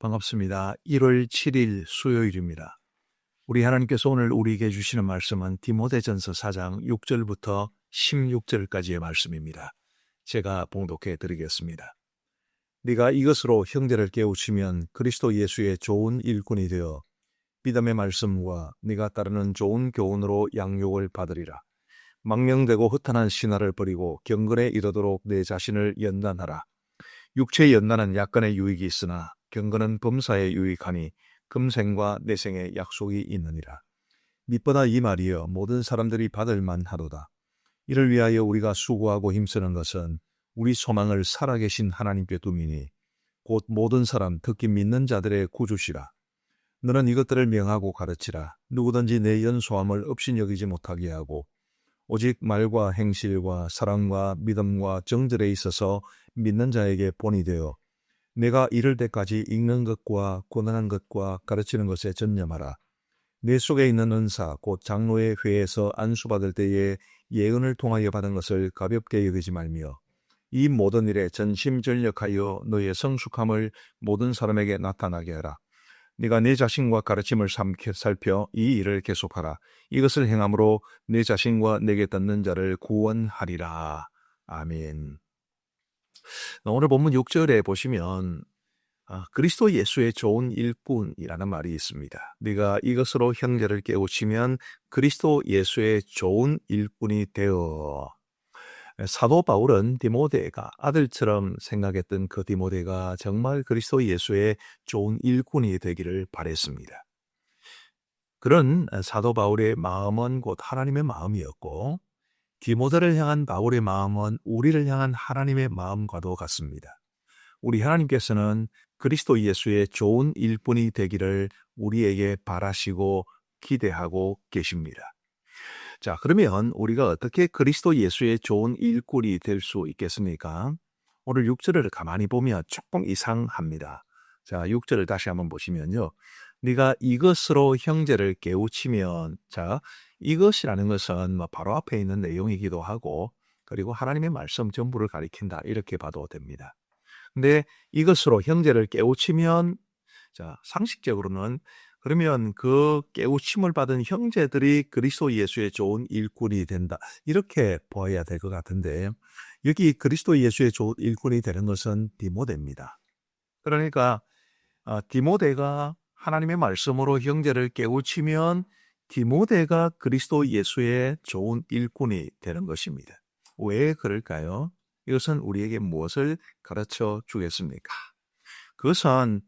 반갑습니다. 1월 7일 수요일입니다. 우리 하나님께서 오늘 우리에게 주시는 말씀은 디모데전서 4장 6절부터 16절까지의 말씀입니다. 제가 봉독해 드리겠습니다. 네가 이것으로 형제를 깨우치면 그리스도 예수의 좋은 일꾼이 되어 믿음의 말씀과 네가 따르는 좋은 교훈으로 양육을 받으리라. 망령되고 허탄한 신화를 버리고 경건에 이르도록 내 자신을 연단하라. 육체의 연단은 약간의 유익이 있으나 경건은 범사에 유익하니 금생과 내생에 약속이 있느니라. 밑보다 이 말이여 모든 사람들이 받을 만하도다. 이를 위하여 우리가 수고하고 힘쓰는 것은 우리 소망을 살아계신 하나님께 두미니 곧 모든 사람 특히 믿는 자들의 구주시라. 너는 이것들을 명하고 가르치라. 누구든지 내 연소함을 업신여기지 못하게 하고 오직 말과 행실과 사랑과 믿음과 정절에 있어서 믿는 자에게 본이 되어 내가 이를 때까지 읽는 것과 고난한 것과 가르치는 것에 전념하라. 내 속에 있는 은사, 곧 장로의 회에서 안수받을 때에 예언을 통하여 받은 것을 가볍게 여기지 말며 이 모든 일에 전심전력하여 너의 성숙함을 모든 사람에게 나타나게 하라. 네가 내 자신과 가르침을 살펴 이 일을 계속하라. 이것을 행함으로 내 자신과 내게 듣는 자를 구원하리라. 아멘. 오늘 본문 6절에 보시면 아, 그리스도 예수의 좋은 일꾼이라는 말이 있습니다. 네가 이것으로 형제를 깨우치면 그리스도 예수의 좋은 일꾼이 되어 사도 바울은 디모데가 아들처럼 생각했던 그 디모데가 정말 그리스도 예수의 좋은 일꾼이 되기를 바랬습니다. 그런 사도 바울의 마음은 곧 하나님의 마음이었고 디모데를 향한 바울의 마음은 우리를 향한 하나님의 마음과도 같습니다. 우리 하나님께서는 그리스도 예수의 좋은 일꾼이 되기를 우리에게 바라시고 기대하고 계십니다. 자, 그러면 우리가 어떻게 그리스도 예수의 좋은 일꾼이 될 수 있겠습니까? 오늘 6절을 가만히 보면 조금 이상합니다. 자, 6절을 다시 한번 보시면요. 네가 이것으로 형제를 깨우치면 자, 이것이라는 것은 뭐 바로 앞에 있는 내용이기도 하고 그리고 하나님의 말씀 전부를 가리킨다 이렇게 봐도 됩니다. 근데 이것으로 형제를 깨우치면 자 상식적으로는 그러면 그 깨우침을 받은 형제들이 그리스도 예수의 좋은 일꾼이 된다 이렇게 보아야 될 것 같은데 여기 그리스도 예수의 좋은 일꾼이 되는 것은 디모데입니다. 그러니까 아, 디모데가 하나님의 말씀으로 형제를 깨우치면 디모데가 그리스도 예수의 좋은 일꾼이 되는 것입니다. 왜 그럴까요? 이것은 우리에게 무엇을 가르쳐 주겠습니까? 그것은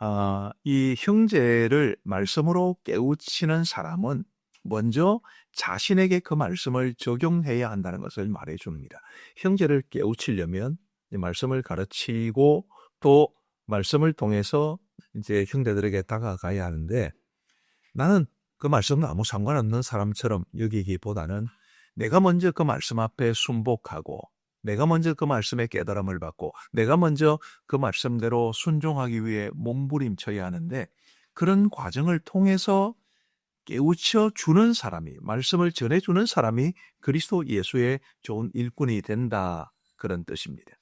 아, 이 형제를 말씀으로 깨우치는 사람은 먼저 자신에게 그 말씀을 적용해야 한다는 것을 말해 줍니다. 형제를 깨우치려면 말씀을 가르치고 또 말씀을 통해서 이제 형제들에게 다가가야 하는데 나는 그 말씀은 아무 상관없는 사람처럼 여기기보다는 내가 먼저 그 말씀 앞에 순복하고 내가 먼저 그 말씀의 깨달음을 받고 내가 먼저 그 말씀대로 순종하기 위해 몸부림쳐야 하는데 그런 과정을 통해서 깨우쳐 주는 사람이 말씀을 전해 주는 사람이 그리스도 예수의 좋은 일꾼이 된다 그런 뜻입니다.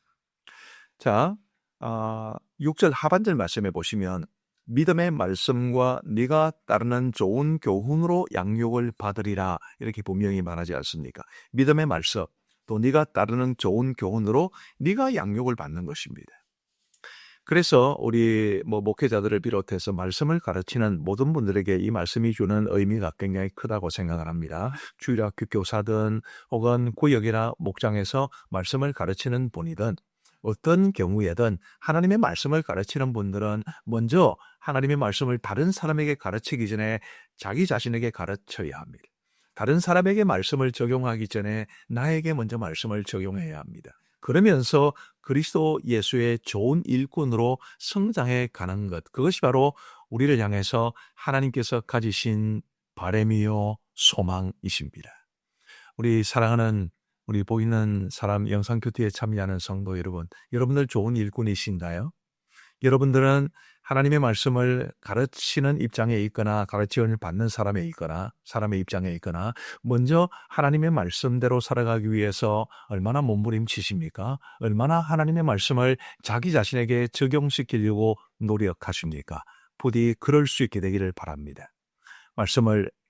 자, 아, 6절 하반절 말씀에 보시면 믿음의 말씀과 네가 따르는 좋은 교훈으로 양육을 받으리라 이렇게 분명히 말하지 않습니까? 믿음의 말씀 또 네가 따르는 좋은 교훈으로 네가 양육을 받는 것입니다. 그래서 우리 뭐 목회자들을 비롯해서 말씀을 가르치는 모든 분들에게 이 말씀이 주는 의미가 굉장히 크다고 생각을 합니다. 주일학교 교사든 혹은 구역이나 목장에서 말씀을 가르치는 분이든 어떤 경우에든 하나님의 말씀을 가르치는 분들은 먼저 하나님의 말씀을 다른 사람에게 가르치기 전에 자기 자신에게 가르쳐야 합니다. 다른 사람에게 말씀을 적용하기 전에 나에게 먼저 말씀을 적용해야 합니다. 그러면서 그리스도 예수의 좋은 일꾼으로 성장해 가는 것. 그것이 바로 우리를 향해서 하나님께서 가지신 바램이요 소망이십니다. 우리 사랑하는 우리 보이는 사람 영상 교태에 참여하는 성도 여러분, 여러분들 좋은 일꾼이신가요? 여러분들은 하나님의 말씀을 가르치는 입장에 있거나 가르침을 받는 사람에 있거나 사람의 입장에 있거나 먼저 하나님의 말씀대로 살아가기 위해서 얼마나 몸부림치십니까? 얼마나 하나님의 말씀을 자기 자신에게 적용시키려고 노력하십니까? 부디 그럴 수 있게 되기를 바랍니다. 말씀을 어,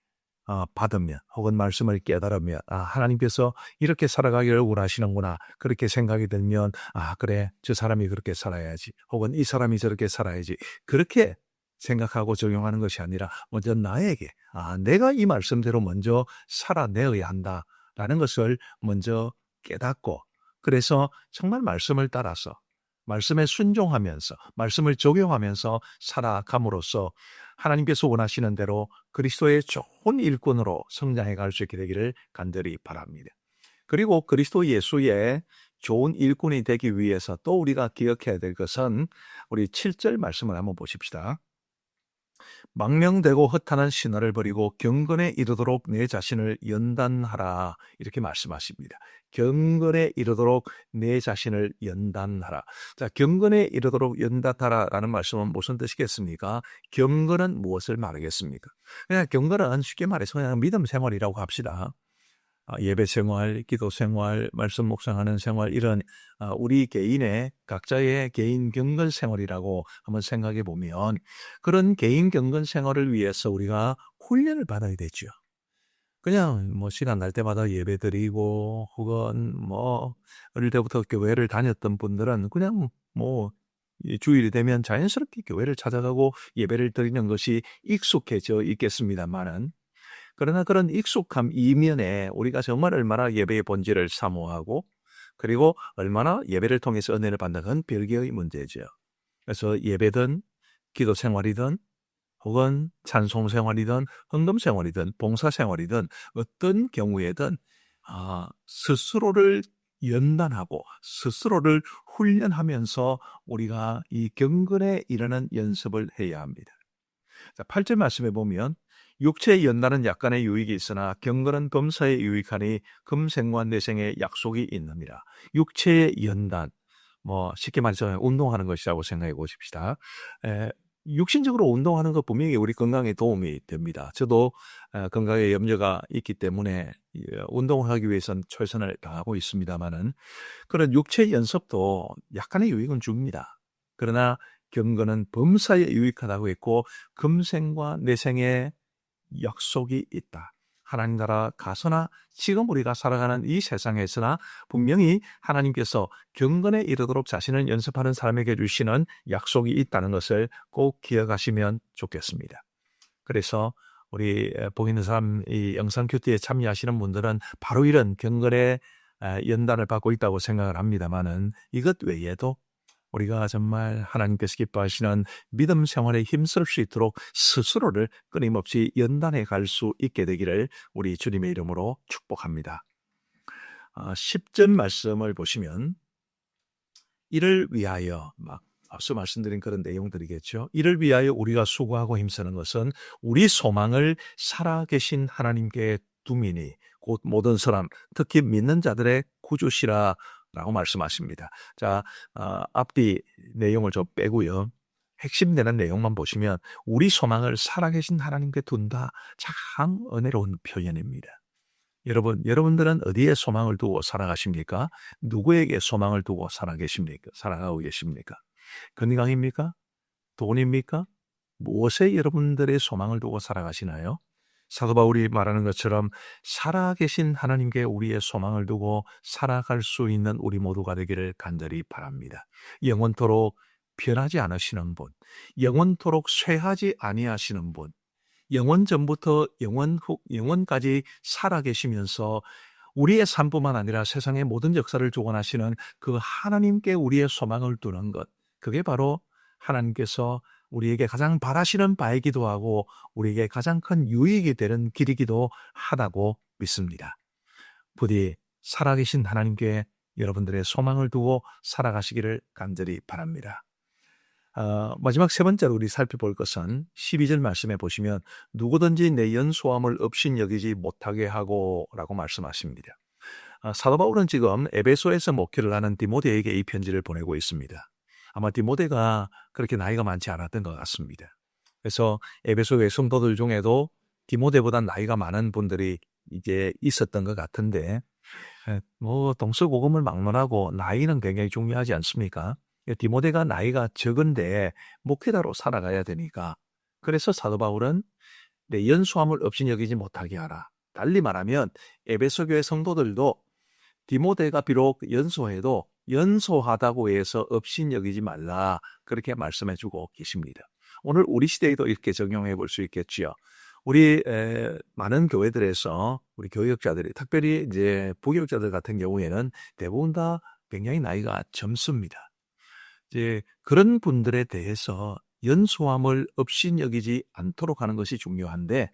받으면 혹은 말씀을 깨달으면 아 하나님께서 이렇게 살아가기를 원하시는구나. 그렇게 생각이 들면 아 그래 저 사람이 그렇게 살아야지. 혹은 이 사람이 저렇게 살아야지. 그렇게 생각하고 적용하는 것이 아니라 먼저 나에게 아 내가 이 말씀대로 먼저 살아내어야 한다라는 것을 먼저 깨닫고 그래서 정말 말씀을 따라서 말씀에 순종하면서 말씀을 적용하면서 살아감으로써 하나님께서 원하시는 대로 그리스도의 좋은 일꾼으로 성장해 갈 수 있게 되기를 간절히 바랍니다. 그리고 그리스도 예수의 좋은 일꾼이 되기 위해서 또 우리가 기억해야 될 것은 우리 7절 말씀을 한번 보십시다. 망명되고 허탄한 신화를 버리고 경건에 이르도록 내 자신을 연단하라 이렇게 말씀하십니다. 경건에 이르도록 내 자신을 연단하라. 자, 경건에 이르도록 연단하라라는 말씀은 무슨 뜻이겠습니까? 경건은 무엇을 말하겠습니까? 그냥 경건은 쉽게 말해서 그냥 믿음 생활이라고 합시다. 아, 예배 생활, 기도 생활, 말씀 묵상하는 생활 이런 아, 우리 개인의 각자의 개인 경건 생활이라고 한번 생각해 보면 그런 개인 경건 생활을 위해서 우리가 훈련을 받아야 되죠. 그냥 뭐 시간 날 때마다 예배 드리고 혹은 뭐 어릴 때부터 교회를 다녔던 분들은 그냥 뭐 주일이 되면 자연스럽게 교회를 찾아가고 예배를 드리는 것이 익숙해져 있겠습니다만은 그러나 그런 익숙함 이면에 우리가 정말 얼마나 예배의 본질을 사모하고 그리고 얼마나 예배를 통해서 은혜를 받는 건 별개의 문제죠. 그래서 예배든 기도 생활이든 혹은 찬송 생활이든 헌금 생활이든 봉사 생활이든 어떤 경우에든 아, 스스로를 연단하고 스스로를 훈련하면서 우리가 이 경건에 이르는 연습을 해야 합니다. 자, 8절 말씀에 보면 육체의 연단은 약간의 유익이 있으나 경건은 범사에 유익하니 금생과 내생에 약속이 있느니라. 육체의 연단, 뭐 쉽게 말해서 운동하는 것이라고 생각해 보십시다. 에, 육신적으로 운동하는 것 분명히 우리 건강에 도움이 됩니다. 저도 건강에 염려가 있기 때문에 운동을 하기 위해서는 최선을 다하고 있습니다만은 그런 육체 연습도 약간의 유익은 줍니다. 그러나 경건은 범사에 유익하다고 했고 금생과 내생에 약속이 있다. 하나님 나라 가서나 지금 우리가 살아가는 이 세상에서나 분명히 하나님께서 경건에 이르도록 자신을 연습하는 사람에게 주시는 약속이 있다는 것을 꼭 기억하시면 좋겠습니다. 그래서 우리 보이는 사람 이 영상 큐티에 참여하시는 분들은 바로 이런 경건의 연단을 받고 있다고 생각을 합니다만은 이것 외에도 우리가 정말 하나님께서 기뻐하시는 믿음 생활에 힘쓸 수 있도록 스스로를 끊임없이 연단해 갈 수 있게 되기를 우리 주님의 이름으로 축복합니다. 10절 아, 말씀을 보시면 이를 위하여 막 앞서 말씀드린 그런 내용들이겠죠. 이를 위하여 우리가 수고하고 힘쓰는 것은 우리 소망을 살아계신 하나님께 두미니 곧 모든 사람 특히 믿는 자들의 구주시라 라고 말씀하십니다. 자, 어, 앞뒤 내용을 좀 빼고요. 핵심 되는 내용만 보시면 우리 소망을 살아계신 하나님께 둔다. 참 은혜로운 표현입니다. 여러분, 여러분들은 어디에 소망을 두고 살아가십니까? 누구에게 소망을 두고 살아계십니까? 살아가고 계십니까? 건강입니까? 돈입니까? 무엇에 여러분들의 소망을 두고 살아가시나요? 사도 바울이 말하는 것처럼 살아계신 하나님께 우리의 소망을 두고 살아갈 수 있는 우리 모두가 되기를 간절히 바랍니다. 영원토록 변하지 않으시는 분, 영원토록 쇠하지 아니하시는 분, 영원 전부터 영원 후 영원까지 살아계시면서 우리의 삶뿐만 아니라 세상의 모든 역사를 주관하시는 그 하나님께 우리의 소망을 두는 것, 그게 바로 하나님께서 우리에게 가장 바라시는 바이기도 하고 우리에게 가장 큰 유익이 되는 길이기도 하다고 믿습니다. 부디 살아계신 하나님께 여러분들의 소망을 두고 살아가시기를 간절히 바랍니다. 어, 마지막 세 번째로 우리 살펴볼 것은 12절 말씀에 보시면 누구든지 내 연소함을 없인 여기지 못하게 하고 라고 말씀하십니다. 어, 사도 바울은 지금 에베소에서 목회를 하는 디모데에게 이 편지를 보내고 있습니다. 아마 디모데가 그렇게 나이가 많지 않았던 것 같습니다. 그래서 에베소의 성도들 중에도 디모데보다 나이가 많은 분들이 이제 있었던 것 같은데 에, 뭐 동서고금을 막론하고 나이는 굉장히 중요하지 않습니까? 디모데가 나이가 적은데 목회자로 살아가야 되니까 그래서 사도 바울은 내 연수함을 없이 여기지 못하게 하라. 달리 말하면 에베소 교회 성도들도 디모데가 비록 연소해도 연소하다고 해서 없인 여기지 말라 그렇게 말씀해 주고 계십니다. 오늘 우리 시대에도 이렇게 적용해 볼 수 있겠지요. 우리 에, 많은 교회들에서 우리 교역자들이 특별히 이제 부교육자들 같은 경우에는 대부분 다 굉장히 나이가 젊습니다. 이제 그런 분들에 대해서 연소함을 없인 여기지 않도록 하는 것이 중요한데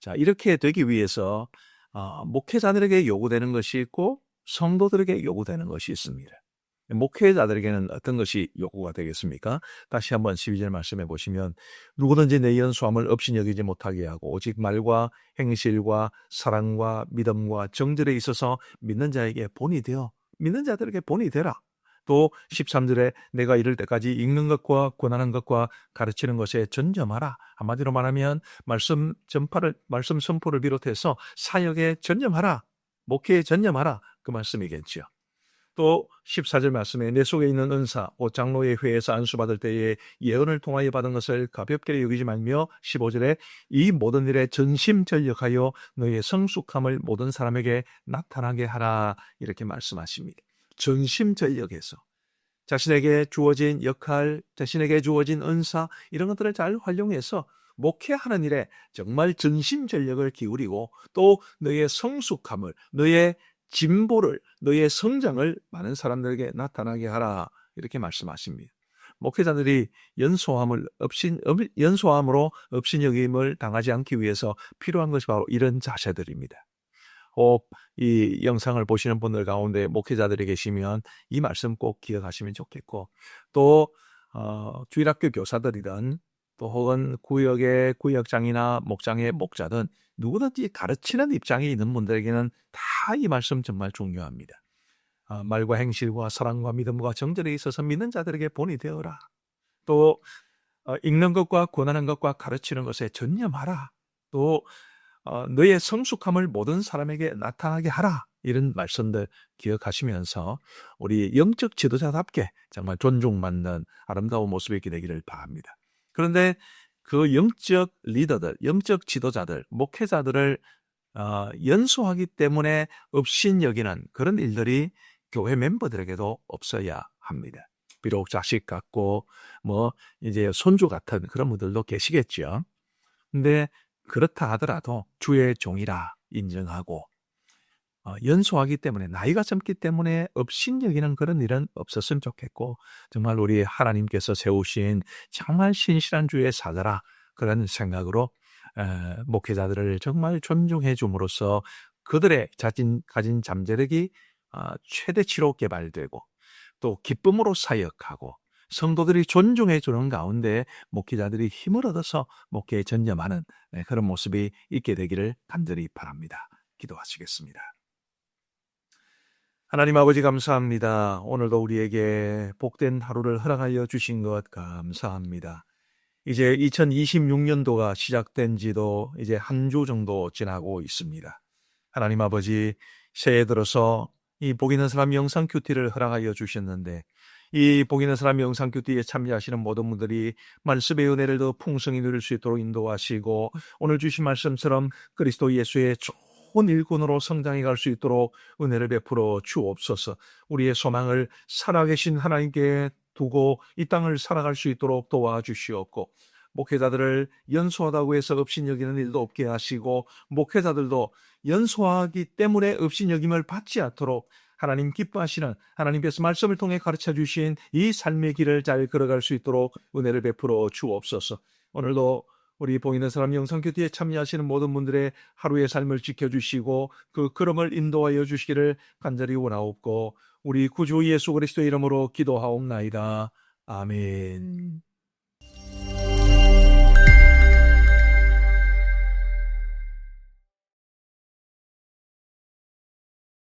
자 이렇게 되기 위해서 어, 목회자들에게 요구되는 것이 있고 성도들에게 요구되는 것이 있습니다. 목회자들에게는 어떤 것이 요구가 되겠습니까? 다시 한번 12절 말씀해 보시면 누구든지 내 연수함을 없이 여기지 못하게 하고 오직 말과 행실과 사랑과 믿음과 정절에 있어서 믿는 자에게 본이 되어 믿는 자들에게 본이 되라. 또 13절에 내가 이럴 때까지 읽는 것과 권하는 것과 가르치는 것에 전념하라. 한마디로 말하면 말씀 전파를 말씀 선포를 비롯해서 사역에 전념하라. 목회에 전념하라. 그 말씀이겠지요. 또 14절 말씀에 내 속에 있는 은사, 오 장로의 회에서 안수받을 때에 예언을 통하여 받은 것을 가볍게 여기지 말며 15절에 이 모든 일에 전심전력하여 너의 성숙함을 모든 사람에게 나타나게 하라 이렇게 말씀하십니다. 전심전력해서 자신에게 주어진 역할, 자신에게 주어진 은사 이런 것들을 잘 활용해서 목회하는 일에 정말 전심전력을 기울이고 또 너의 성숙함을, 너의 진보를, 너의 성장을 많은 사람들에게 나타나게 하라. 이렇게 말씀하십니다. 목회자들이 연소함을 없인, 연소함으로 업신여김을 당하지 않기 위해서 필요한 것이 바로 이런 자세들입니다. 혹 이 영상을 보시는 분들 가운데 목회자들이 계시면 이 말씀 꼭 기억하시면 좋겠고 또 어, 주일학교 교사들이든 또 혹은 구역의 구역장이나 목장의 목자든 누구든지 가르치는 입장에 있는 분들에게는 다 이 말씀 정말 중요합니다. 어, 말과 행실과 사랑과 믿음과 정절에 있어서 믿는 자들에게 본이 되어라. 또 어, 읽는 것과 권하는 것과 가르치는 것에 전념하라. 또 어, 너의 성숙함을 모든 사람에게 나타나게 하라. 이런 말씀들 기억하시면서 우리 영적 지도자답게 정말 존중받는 아름다운 모습이 되기를 바랍니다. 그런데 그 영적 리더들, 영적 지도자들, 목회자들을 어, 연수하기 때문에 없인 여기는 그런 일들이 교회 멤버들에게도 없어야 합니다. 비록 자식 같고 뭐 이제 손주 같은 그런 분들도 계시겠죠. 근데 그렇다 하더라도 주의 종이라 인정하고 어, 연소하기 때문에 나이가 젊기 때문에 업신여기는 그런 일은 없었으면 좋겠고 정말 우리 하나님께서 세우신 정말 신실한 주의 사자라 그런 생각으로 에, 목회자들을 정말 존중해 줌으로써 그들의 자진, 가진 잠재력이 어, 최대치로 개발되고 또 기쁨으로 사역하고 성도들이 존중해 주는 가운데 목회자들이 힘을 얻어서 목회에 전념하는 네, 그런 모습이 있게 되기를 간절히 바랍니다. 기도하시겠습니다. 하나님 아버지 감사합니다. 오늘도 우리에게 복된 하루를 허락하여 주신 것 감사합니다. 이제 2026년도가 시작된 지도 이제 한 주 정도 지나고 있습니다. 하나님 아버지 새해 들어서 이 복 있는 사람 영상 큐티를 허락하여 주셨는데 이 복 있는 사람 영상 큐티에 참여하시는 모든 분들이 말씀의 은혜를 더 풍성히 누릴 수 있도록 인도하시고 오늘 주신 말씀처럼 그리스도 예수의 일꾼으로 성장해 갈 수 있도록 은혜를 베풀어 주옵소서. 우리의 소망을 살아계신 하나님께 두고 이 땅을 살아갈 수 있도록 도와주시옵고 목회자들을 연소하다고 해서 업신여기는 일도 없게 하시고 목회자들도 연소하기 때문에 업신여김을 받지 않도록 하나님 기뻐하시는 하나님께서 말씀을 통해 가르쳐 주신 이 삶의 길을 잘 걸어갈 수 있도록 은혜를 베풀어 주옵소서. 오늘도 우리 보이는 사람 영성교회에 참여하시는 모든 분들의 하루의 삶을 지켜주시고 그 걸음을 인도하여 주시기를 간절히 원하옵고 우리 구주 예수 그리스도의 이름으로 기도하옵나이다. 아멘.